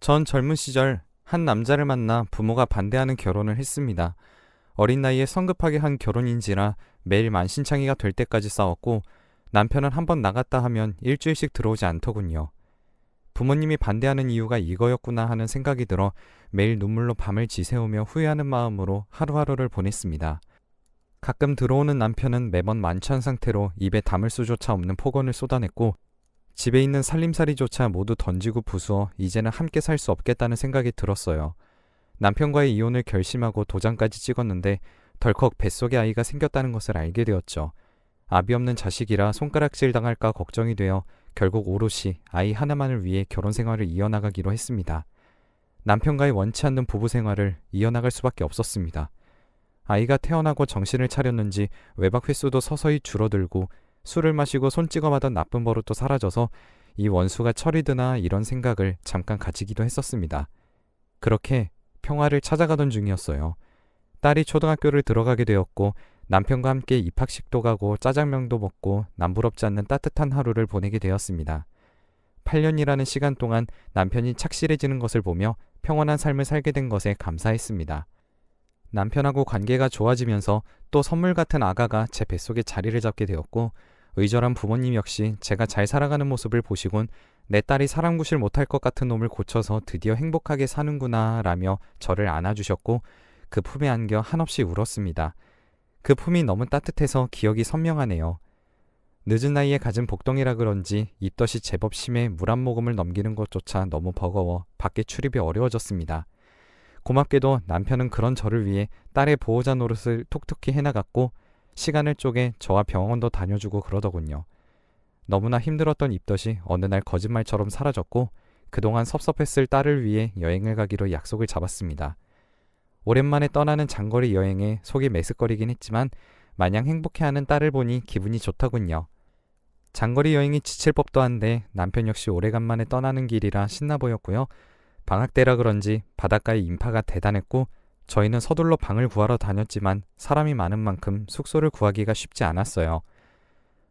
전 젊은 시절 한 남자를 만나 부모가 반대하는 결혼을 했습니다. 어린 나이에 성급하게 한 결혼인지라 매일 만신창이가 될 때까지 싸웠고 남편은 한 번 나갔다 하면 일주일씩 들어오지 않더군요. 부모님이 반대하는 이유가 이거였구나 하는 생각이 들어 매일 눈물로 밤을 지새우며 후회하는 마음으로 하루하루를 보냈습니다. 가끔 들어오는 남편은 매번 만취한 상태로 입에 담을 수조차 없는 폭언을 쏟아냈고 집에 있는 살림살이조차 모두 던지고 부수어 이제는 함께 살 수 없겠다는 생각이 들었어요. 남편과의 이혼을 결심하고 도장까지 찍었는데 덜컥 뱃속에 아이가 생겼다는 것을 알게 되었죠. 아비 없는 자식이라 손가락질 당할까 걱정이 되어 결국 오롯이 아이 하나만을 위해 결혼 생활을 이어나가기로 했습니다. 남편과의 원치 않는 부부 생활을 이어나갈 수밖에 없었습니다. 아이가 태어나고 정신을 차렸는지 외박 횟수도 서서히 줄어들고 술을 마시고 손 찍어마던 나쁜 버릇도 사라져서 이 원수가 철이 드나 이런 생각을 잠깐 가지기도 했었습니다. 그렇게 평화를 찾아가던 중이었어요. 딸이 초등학교를 들어가게 되었고 남편과 함께 입학식도 가고 짜장면도 먹고 남부럽지 않는 따뜻한 하루를 보내게 되었습니다. 8년이라는 시간 동안 남편이 착실해지는 것을 보며 평온한 삶을 살게 된 것에 감사했습니다. 남편하고 관계가 좋아지면서 또 선물 같은 아가가 제 뱃속에 자리를 잡게 되었고 의절한 부모님 역시 제가 잘 살아가는 모습을 보시곤 내 딸이 사랑구실 못할 것 같은 놈을 고쳐서 드디어 행복하게 사는구나 라며 저를 안아주셨고 그 품에 안겨 한없이 울었습니다. 그 품이 너무 따뜻해서 기억이 선명하네요. 늦은 나이에 가진 복덩이라 그런지 입덧이 제법 심해 물 한 모금을 넘기는 것조차 너무 버거워 밖에 출입이 어려워졌습니다. 고맙게도 남편은 그런 저를 위해 딸의 보호자 노릇을 톡톡히 해나갔고 시간을 쪼개 저와 병원도 다녀주고 그러더군요. 너무나 힘들었던 입덧이 어느 날 거짓말처럼 사라졌고 그동안 섭섭했을 딸을 위해 여행을 가기로 약속을 잡았습니다. 오랜만에 떠나는 장거리 여행에 속이 메스꺼리긴 했지만 마냥 행복해하는 딸을 보니 기분이 좋더군요. 장거리 여행이 지칠 법도 한데 남편 역시 오래간만에 떠나는 길이라 신나 보였고요. 방학 때라 그런지 바닷가의 인파가 대단했고 저희는 서둘러 방을 구하러 다녔지만 사람이 많은 만큼 숙소를 구하기가 쉽지 않았어요.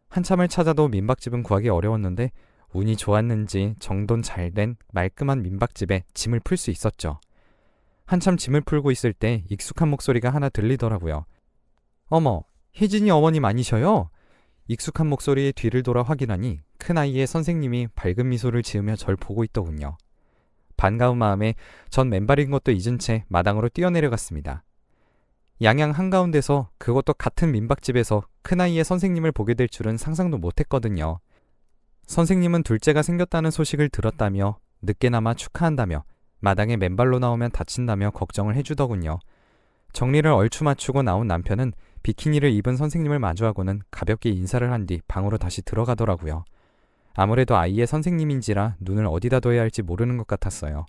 한참을 찾아도 민박집은 구하기 어려웠는데 운이 좋았는지 정돈 잘 된 말끔한 민박집에 짐을 풀 수 있었죠. 한참 짐을 풀고 있을 때 익숙한 목소리가 하나 들리더라고요. 어머, 혜진이 어머님 아니셔요? 익숙한 목소리에 뒤를 돌아 확인하니 큰아이의 선생님이 밝은 미소를 지으며 절 보고 있더군요. 반가운 마음에 전 맨발인 것도 잊은 채 마당으로 뛰어내려갔습니다. 양양 한가운데서 그것도 같은 민박집에서 큰아이의 선생님을 보게 될 줄은 상상도 못했거든요. 선생님은 둘째가 생겼다는 소식을 들었다며 늦게나마 축하한다며 마당에 맨발로 나오면 다친다며 걱정을 해주더군요. 정리를 얼추 맞추고 나온 남편은 비키니를 입은 선생님을 마주하고는 가볍게 인사를 한 뒤 방으로 다시 들어가더라고요. 아무래도 아이의 선생님인지라 눈을 어디다 둬야 할지 모르는 것 같았어요.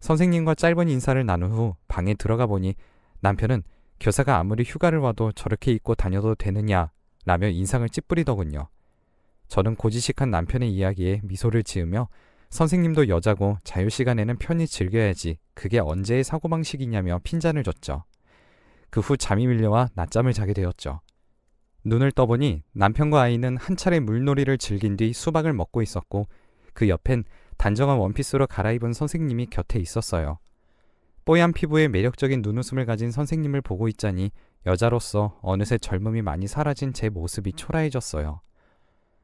선생님과 짧은 인사를 나눈 후 방에 들어가 보니 남편은 교사가 아무리 휴가를 와도 저렇게 입고 다녀도 되느냐 라며 인상을 찌푸리더군요. 저는 고지식한 남편의 이야기에 미소를 지으며 선생님도 여자고 자유시간에는 편히 즐겨야지 그게 언제의 사고방식이냐며 핀잔을 줬죠. 그 후 잠이 밀려와 낮잠을 자게 되었죠. 눈을 떠보니 남편과 아이는 한 차례 물놀이를 즐긴 뒤 수박을 먹고 있었고 그 옆엔 단정한 원피스로 갈아입은 선생님이 곁에 있었어요. 뽀얀 피부에 매력적인 눈웃음을 가진 선생님을 보고 있자니 여자로서 어느새 젊음이 많이 사라진 제 모습이 초라해졌어요.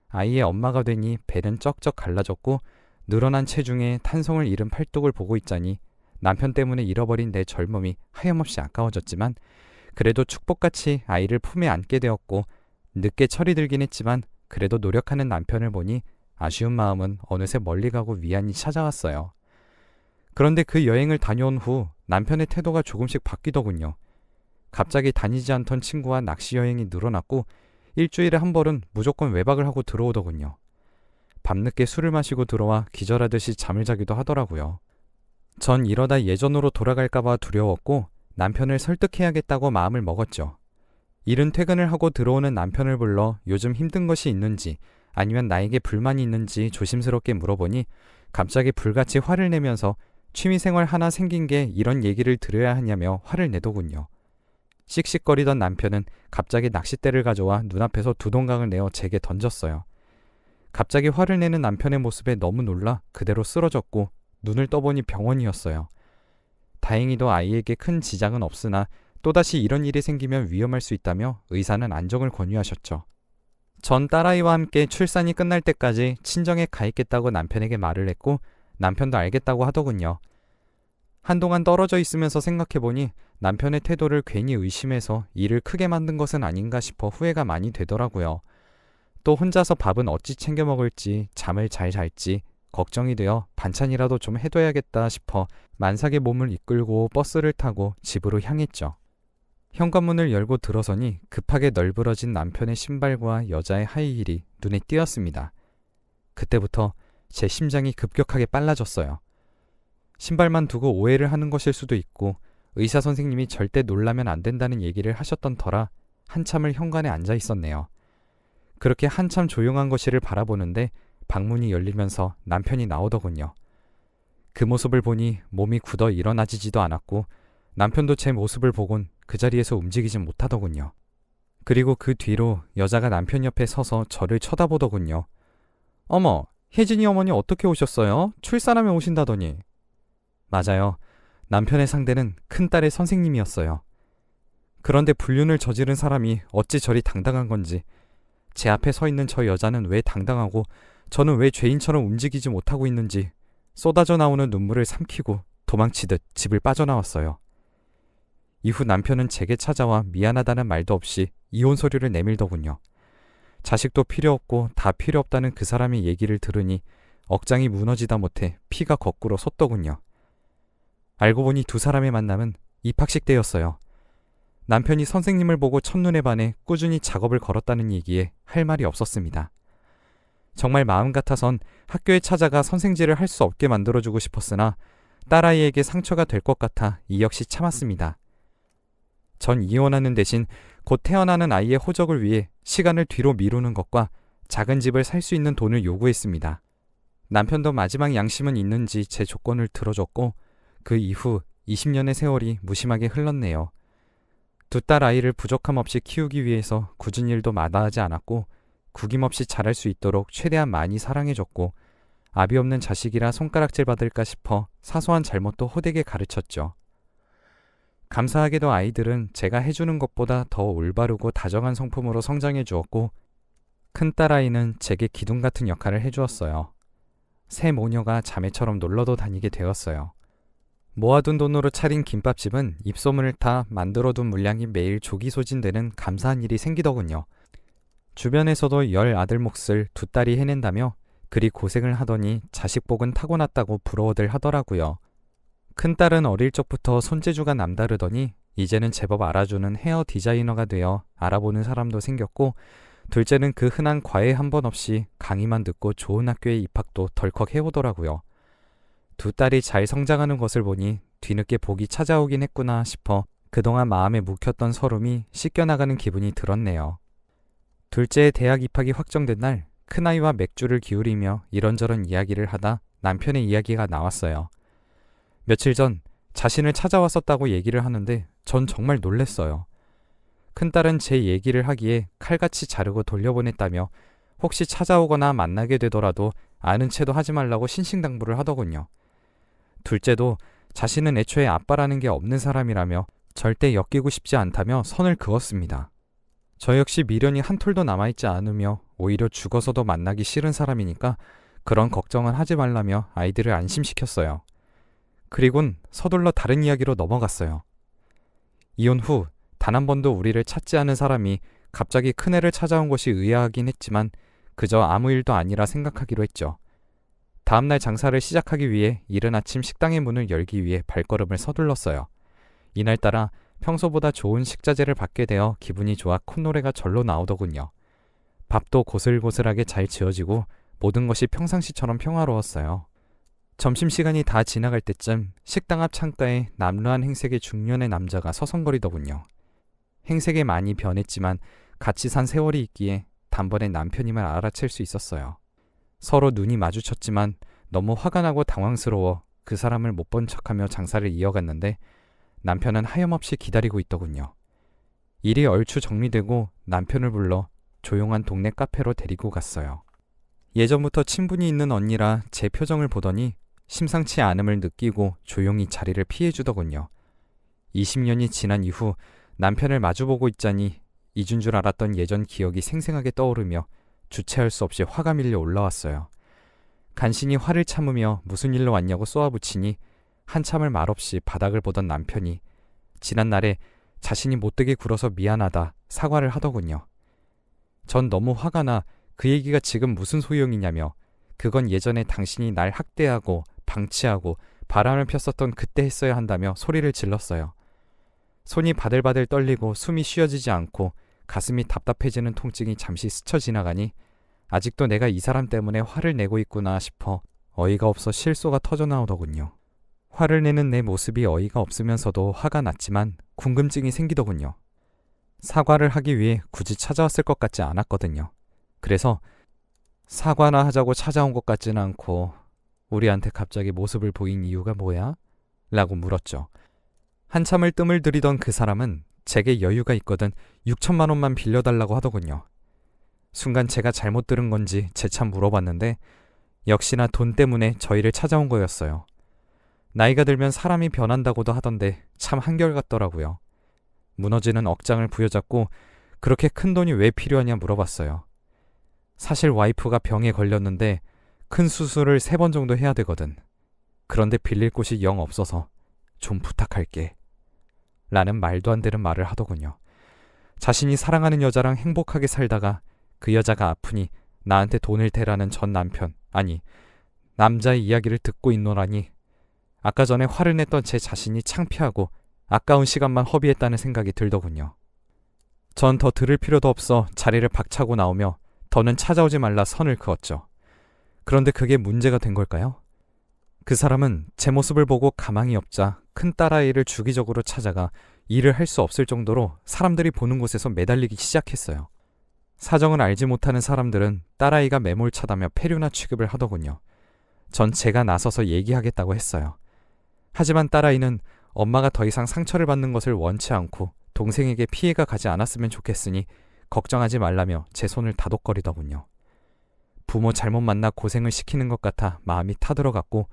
아이의 엄마가 되니 배는 쩍쩍 갈라졌고 늘어난 체중에 탄성을 잃은 팔뚝을 보고 있자니 남편 때문에 잃어버린 내 젊음이 하염없이 아까워졌지만 그래도 축복같이 아이를 품에 안게 되었고 늦게 철이 들긴 했지만 그래도 노력하는 남편을 보니 아쉬운 마음은 어느새 멀리 가고 위안이 찾아왔어요. 그런데 그 여행을 다녀온 후 남편의 태도가 조금씩 바뀌더군요. 갑자기 다니지 않던 친구와 낚시 여행이 늘어났고 일주일에 한 번은 무조건 외박을 하고 들어오더군요. 밤늦게 술을 마시고 들어와 기절하듯이 잠을 자기도 하더라고요. 전 이러다 예전으로 돌아갈까봐 두려웠고 남편을 설득해야겠다고 마음을 먹었죠. 이른 퇴근을 하고 들어오는 남편을 불러 요즘 힘든 것이 있는지 아니면 나에게 불만이 있는지 조심스럽게 물어보니 갑자기 불같이 화를 내면서 취미생활 하나 생긴 게 이런 얘기를 들어야 하냐며 화를 내더군요. 씩씩거리던 남편은 갑자기 낚싯대를 가져와 눈앞에서 두동강을 내어 제게 던졌어요. 갑자기 화를 내는 남편의 모습에 너무 놀라 그대로 쓰러졌고 눈을 떠보니 병원이었어요. 다행히도 아이에게 큰 지장은 없으나 또다시 이런 일이 생기면 위험할 수 있다며 의사는 안정을 권유하셨죠. 전 딸아이와 함께 출산이 끝날 때까지 친정에 가 있겠다고 남편에게 말을 했고 남편도 알겠다고 하더군요. 한동안 떨어져 있으면서 생각해보니 남편의 태도를 괜히 의심해서 일을 크게 만든 것은 아닌가 싶어 후회가 많이 되더라고요. 또 혼자서 밥은 어찌 챙겨 먹을지 잠을 잘 잘지 걱정이 되어 반찬이라도 좀 해둬야겠다 싶어 만삭의 몸을 이끌고 버스를 타고 집으로 향했죠. 현관문을 열고 들어서니 급하게 널브러진 남편의 신발과 여자의 하이힐이 눈에 띄었습니다. 그때부터 제 심장이 급격하게 빨라졌어요. 신발만 두고 오해를 하는 것일 수도 있고 의사 선생님이 절대 놀라면 안 된다는 얘기를 하셨던 터라 한참을 현관에 앉아 있었네요. 그렇게 한참 조용한 거실을 바라보는데 방문이 열리면서 남편이 나오더군요. 그 모습을 보니 몸이 굳어 일어나지지도 않았고 남편도 제 모습을 보곤 그 자리에서 움직이진 못하더군요. 그리고 그 뒤로 여자가 남편 옆에 서서 저를 쳐다보더군요. 어머, 혜진이 어머니 어떻게 오셨어요? 출산하면 오신다더니. 맞아요. 남편의 상대는 큰딸의 선생님이었어요. 그런데 불륜을 저지른 사람이 어찌 저리 당당한 건지, 제 앞에 서 있는 저 여자는 왜 당당하고 저는 왜 죄인처럼 움직이지 못하고 있는지 쏟아져 나오는 눈물을 삼키고 도망치듯 집을 빠져나왔어요. 이후 남편은 제게 찾아와 미안하다는 말도 없이 이혼 서류를 내밀더군요. 자식도 필요 없고 다 필요 없다는 그 사람의 얘기를 들으니 억장이 무너지다 못해 피가 거꾸로 솟더군요. 알고 보니 두 사람의 만남은 입학식 때였어요. 남편이 선생님을 보고 첫눈에 반해 꾸준히 작업을 걸었다는 얘기에 할 말이 없었습니다. 정말 마음 같아선 학교에 찾아가 선생질을 할 수 없게 만들어주고 싶었으나 딸아이에게 상처가 될 것 같아 이 역시 참았습니다. 전 이혼하는 대신 곧 태어나는 아이의 호적을 위해 시간을 뒤로 미루는 것과 작은 집을 살 수 있는 돈을 요구했습니다. 남편도 마지막 양심은 있는지 제 조건을 들어줬고 그 이후 20년의 세월이 무심하게 흘렀네요. 두 딸 아이를 부족함 없이 키우기 위해서 굳은 일도 마다하지 않았고 구김없이 잘할 수 있도록 최대한 많이 사랑해줬고 아비 없는 자식이라 손가락질 받을까 싶어 사소한 잘못도 호되게 가르쳤죠. 감사하게도 아이들은 제가 해주는 것보다 더 올바르고 다정한 성품으로 성장해 주었고 큰 딸아이는 제게 기둥 같은 역할을 해주었어요. 새 모녀가 자매처럼 놀러도 다니게 되었어요. 모아둔 돈으로 차린 김밥집은 입소문을 타 만들어둔 물량이 매일 조기 소진되는 감사한 일이 생기더군요. 주변에서도 열 아들 몫을 두 딸이 해낸다며 그리 고생을 하더니 자식복은 타고났다고 부러워들 하더라고요. 큰딸은 어릴 적부터 손재주가 남다르더니 이제는 제법 알아주는 헤어 디자이너가 되어 알아보는 사람도 생겼고 둘째는 그 흔한 과외 한 번 없이 강의만 듣고 좋은 학교에 입학도 덜컥 해오더라고요. 두 딸이 잘 성장하는 것을 보니 뒤늦게 복이 찾아오긴 했구나 싶어 그동안 마음에 묵혔던 서름이 씻겨나가는 기분이 들었네요. 둘째의 대학 입학이 확정된 날 큰아이와 맥주를 기울이며 이런저런 이야기를 하다 남편의 이야기가 나왔어요. 며칠 전 자신을 찾아왔었다고 얘기를 하는데 전 정말 놀랬어요. 큰딸은 제 얘기를 하기에 칼같이 자르고 돌려보냈다며 혹시 찾아오거나 만나게 되더라도 아는 체도 하지 말라고 신신당부를 하더군요. 둘째도 자신은 애초에 아빠라는 게 없는 사람이라며 절대 엮이고 싶지 않다며 선을 그었습니다. 저 역시 미련이 한 톨도 남아있지 않으며 오히려 죽어서도 만나기 싫은 사람이니까 그런 걱정은 하지 말라며 아이들을 안심시켰어요. 그리곤 서둘러 다른 이야기로 넘어갔어요. 이혼 후 단 한 번도 우리를 찾지 않은 사람이 갑자기 큰애를 찾아온 것이 의아하긴 했지만 그저 아무 일도 아니라 생각하기로 했죠. 다음날 장사를 시작하기 위해 이른 아침 식당의 문을 열기 위해 발걸음을 서둘렀어요. 이날따라 평소보다 좋은 식자재를 받게 되어 기분이 좋아 콧노래가 절로 나오더군요. 밥도 고슬고슬하게 잘 지어지고 모든 것이 평상시처럼 평화로웠어요. 점심시간이 다 지나갈 때쯤 식당 앞 창가에 남루한 행색의 중년의 남자가 서성거리더군요. 행색이 많이 변했지만 같이 산 세월이 있기에 단번에 남편임을 알아챌 수 있었어요. 서로 눈이 마주쳤지만 너무 화가 나고 당황스러워 그 사람을 못 본 척하며 장사를 이어갔는데 남편은 하염없이 기다리고 있더군요. 일이 얼추 정리되고 남편을 불러 조용한 동네 카페로 데리고 갔어요. 예전부터 친분이 있는 언니라 제 표정을 보더니 심상치 않음을 느끼고 조용히 자리를 피해주더군요. 20년이 지난 이후 남편을 마주보고 있자니 잊은 줄 알았던 예전 기억이 생생하게 떠오르며 주체할 수 없이 화가 밀려 올라왔어요. 간신히 화를 참으며 무슨 일로 왔냐고 쏘아붙이니 한참을 말없이 바닥을 보던 남편이 지난 날에 자신이 못되게 굴어서 미안하다 사과를 하더군요. 전 너무 화가 나 그 얘기가 지금 무슨 소용이냐며 그건 예전에 당신이 날 학대하고 방치하고 바람을 폈었던 그때 했어야 한다며 소리를 질렀어요. 손이 바들바들 떨리고 숨이 쉬어지지 않고 가슴이 답답해지는 통증이 잠시 스쳐 지나가니 아직도 내가 이 사람 때문에 화를 내고 있구나 싶어 어이가 없어 실소가 터져 나오더군요. 화를 내는 내 모습이 어이가 없으면서도 화가 났지만 궁금증이 생기더군요. 사과를 하기 위해 굳이 찾아왔을 것 같지 않았거든요. 그래서 사과나 하자고 찾아온 것 같지는 않고 우리한테 갑자기 모습을 보인 이유가 뭐야? 라고 물었죠. 한참을 뜸을 들이던 그 사람은 제게 여유가 있거든 6천만 원만 빌려달라고 하더군요. 순간 제가 잘못 들은 건지 재차 물어봤는데 역시나 돈 때문에 저희를 찾아온 거였어요. 나이가 들면 사람이 변한다고도 하던데 참 한결같더라고요. 무너지는 억장을 부여잡고 그렇게 큰 돈이 왜 필요하냐 물어봤어요. 사실 와이프가 병에 걸렸는데 큰 수술을 세 번 정도 해야 되거든. 그런데 빌릴 곳이 영 없어서 좀 부탁할게. 라는 말도 안 되는 말을 하더군요. 자신이 사랑하는 여자랑 행복하게 살다가 그 여자가 아프니 나한테 돈을 대라는 전 남편, 아니, 남자의 이야기를 듣고 있노라니 아까 전에 화를 냈던 제 자신이 창피하고 아까운 시간만 허비했다는 생각이 들더군요. 전 더 들을 필요도 없어 자리를 박차고 나오며 더는 찾아오지 말라 선을 그었죠. 그런데 그게 문제가 된 걸까요? 그 사람은 제 모습을 보고 가망이 없자 큰 딸아이를 주기적으로 찾아가 일을 할 수 없을 정도로 사람들이 보는 곳에서 매달리기 시작했어요. 사정을 알지 못하는 사람들은 딸아이가 매몰차다며 폐류나 취급을 하더군요. 전 제가 나서서 얘기하겠다고 했어요. 하지만 딸아이는 엄마가 더 이상 상처를 받는 것을 원치 않고 동생에게 피해가 가지 않았으면 좋겠으니 걱정하지 말라며 제 손을 다독거리더군요. 부모 잘못 만나 고생을 시키는 것 같아 마음이 타들어갔고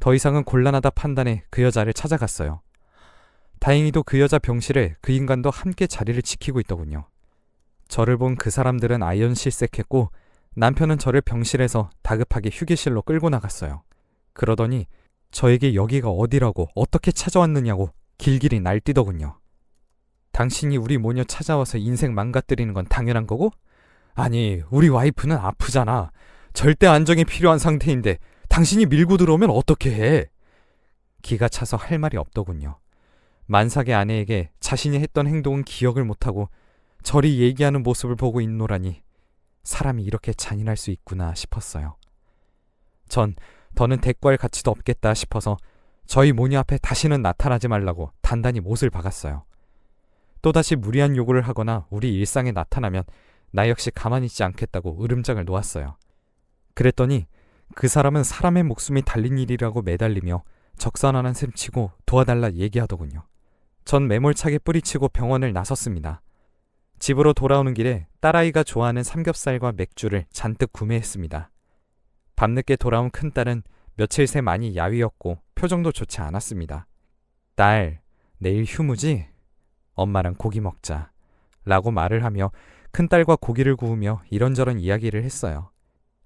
더 이상은 곤란하다 판단해 그 여자를 찾아갔어요. 다행히도 그 여자 병실에 그 인간도 함께 자리를 지키고 있더군요. 저를 본 그 사람들은 아연실색했고 남편은 저를 병실에서 다급하게 휴게실로 끌고 나갔어요. 그러더니 저에게 여기가 어디라고 어떻게 찾아왔느냐고 길길이 날뛰더군요. 당신이 우리 모녀 찾아와서 인생 망가뜨리는 건 당연한 거고? 아니, 우리 와이프는 아프잖아. 절대 안정이 필요한 상태인데 당신이 밀고 들어오면 어떻게 해? 기가 차서 할 말이 없더군요. 만삭의 아내에게 자신이 했던 행동은 기억을 못하고 저리 얘기하는 모습을 보고 있노라니 사람이 이렇게 잔인할 수 있구나 싶었어요. 전 더는 대꾸할 가치도 없겠다 싶어서 저희 모녀 앞에 다시는 나타나지 말라고 단단히 못을 박았어요. 또다시 무리한 요구를 하거나 우리 일상에 나타나면 나 역시 가만히 있지 않겠다고 으름장을 놓았어요. 그랬더니 그 사람은 사람의 목숨이 달린 일이라고 매달리며 적산하는 셈 치고 도와달라 얘기하더군요. 전 매몰차게 뿌리치고 병원을 나섰습니다. 집으로 돌아오는 길에 딸아이가 좋아하는 삼겹살과 맥주를 잔뜩 구매했습니다. 밤늦게 돌아온 큰딸은 며칠 새 많이 야위었고 표정도 좋지 않았습니다. 딸, 내일 휴무지? 엄마랑 고기 먹자. 라고 말을 하며 큰딸과 고기를 구우며 이런저런 이야기를 했어요.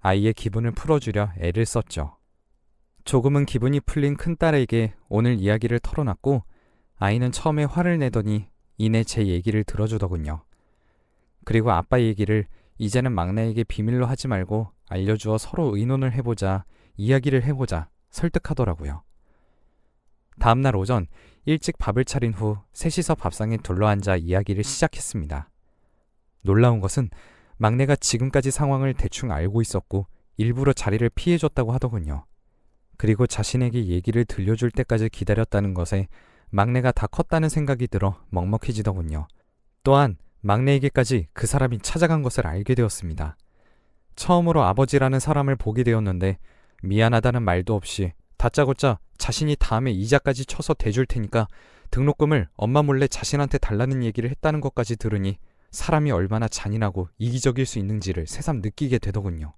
아이의 기분을 풀어주려 애를 썼죠. 조금은 기분이 풀린 큰딸에게 오늘 이야기를 털어놨고 아이는 처음에 화를 내더니 이내 제 얘기를 들어주더군요. 그리고 아빠 얘기를 이제는 막내에게 비밀로 하지 말고 알려주어 서로 의논을 해보자, 이야기를 해보자 설득하더라고요. 다음날 오전 일찍 밥을 차린 후 셋이서 밥상에 둘러앉아 이야기를 시작했습니다. 놀라운 것은 막내가 지금까지 상황을 대충 알고 있었고 일부러 자리를 피해줬다고 하더군요. 그리고 자신에게 얘기를 들려줄 때까지 기다렸다는 것에 막내가 다 컸다는 생각이 들어 먹먹해지더군요. 또한 막내에게까지 그 사람이 찾아간 것을 알게 되었습니다. 처음으로 아버지라는 사람을 보게 되었는데 미안하다는 말도 없이 다짜고짜 자신이 다음에 이자까지 쳐서 대줄 테니까 등록금을 엄마 몰래 자신한테 달라는 얘기를 했다는 것까지 들으니 사람이 얼마나 잔인하고 이기적일 수 있는지를 새삼 느끼게 되더군요.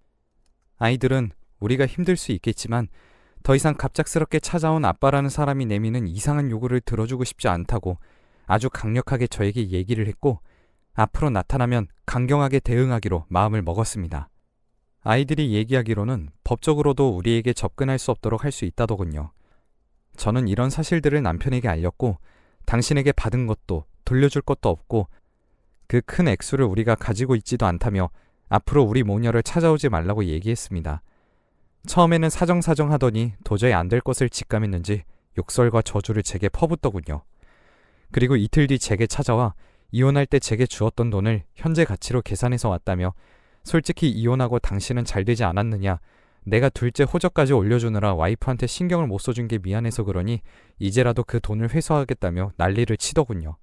아이들은 우리가 힘들 수 있겠지만 더 이상 갑작스럽게 찾아온 아빠라는 사람이 내미는 이상한 요구를 들어주고 싶지 않다고 아주 강력하게 저에게 얘기를 했고 앞으로 나타나면 강경하게 대응하기로 마음을 먹었습니다. 아이들이 얘기하기로는 법적으로도 우리에게 접근할 수 없도록 할 수 있다더군요. 저는 이런 사실들을 남편에게 알렸고 당신에게 받은 것도 돌려줄 것도 없고 그 큰 액수를 우리가 가지고 있지도 않다며 앞으로 우리 모녀를 찾아오지 말라고 얘기했습니다. 처음에는 사정사정 하더니 도저히 안 될 것을 직감했는지 욕설과 저주를 제게 퍼붓더군요. 그리고 이틀 뒤 제게 찾아와 이혼할 때 제게 주었던 돈을 현재 가치로 계산해서 왔다며 솔직히 이혼하고 당신은 잘 되지 않았느냐 내가 둘째 호적까지 올려주느라 와이프한테 신경을 못 써준 게 미안해서 그러니 이제라도 그 돈을 회수하겠다며 난리를 치더군요.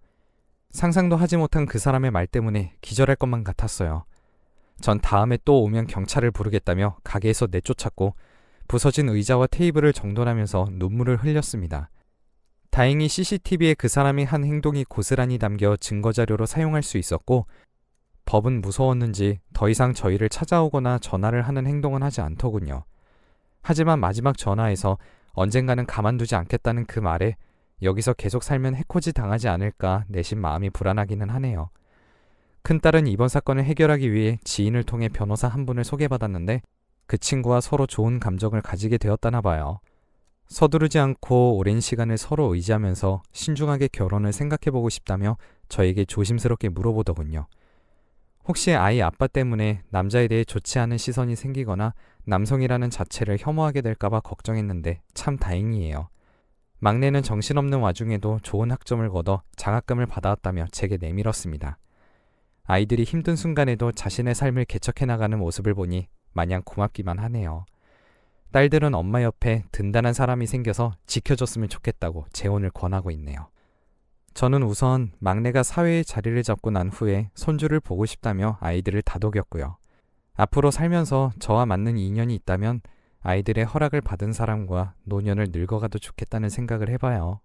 상상도 하지 못한 그 사람의 말 때문에 기절할 것만 같았어요. 전 다음에 또 오면 경찰을 부르겠다며 가게에서 내쫓았고 부서진 의자와 테이블을 정돈하면서 눈물을 흘렸습니다. 다행히 CCTV에 그 사람이 한 행동이 고스란히 담겨 증거자료로 사용할 수 있었고 법은 무서웠는지 더 이상 저희를 찾아오거나 전화를 하는 행동은 하지 않더군요. 하지만 마지막 전화에서 언젠가는 가만두지 않겠다는 그 말에 여기서 계속 살면 해코지 당하지 않을까 내심 마음이 불안하기는 하네요. 큰딸은 이번 사건을 해결하기 위해 지인을 통해 변호사 한 분을 소개받았는데 그 친구와 서로 좋은 감정을 가지게 되었다나 봐요. 서두르지 않고 오랜 시간을 서로 의지하면서 신중하게 결혼을 생각해보고 싶다며 저에게 조심스럽게 물어보더군요. 혹시 아이 아빠 때문에 남자에 대해 좋지 않은 시선이 생기거나 남성이라는 자체를 혐오하게 될까봐 걱정했는데 참 다행이에요. 막내는 정신없는 와중에도 좋은 학점을 거둬 장학금을 받아왔다며 제게 내밀었습니다. 아이들이 힘든 순간에도 자신의 삶을 개척해 나가는 모습을 보니 마냥 고맙기만 하네요. 딸들은 엄마 옆에 든든한 사람이 생겨서 지켜줬으면 좋겠다고 재혼을 권하고 있네요. 저는 우선 막내가 사회의 자리를 잡고 난 후에 손주를 보고 싶다며 아이들을 다독였고요. 앞으로 살면서 저와 맞는 인연이 있다면 아이들의 허락을 받은 사람과 노년을 늙어가도 좋겠다는 생각을 해봐요.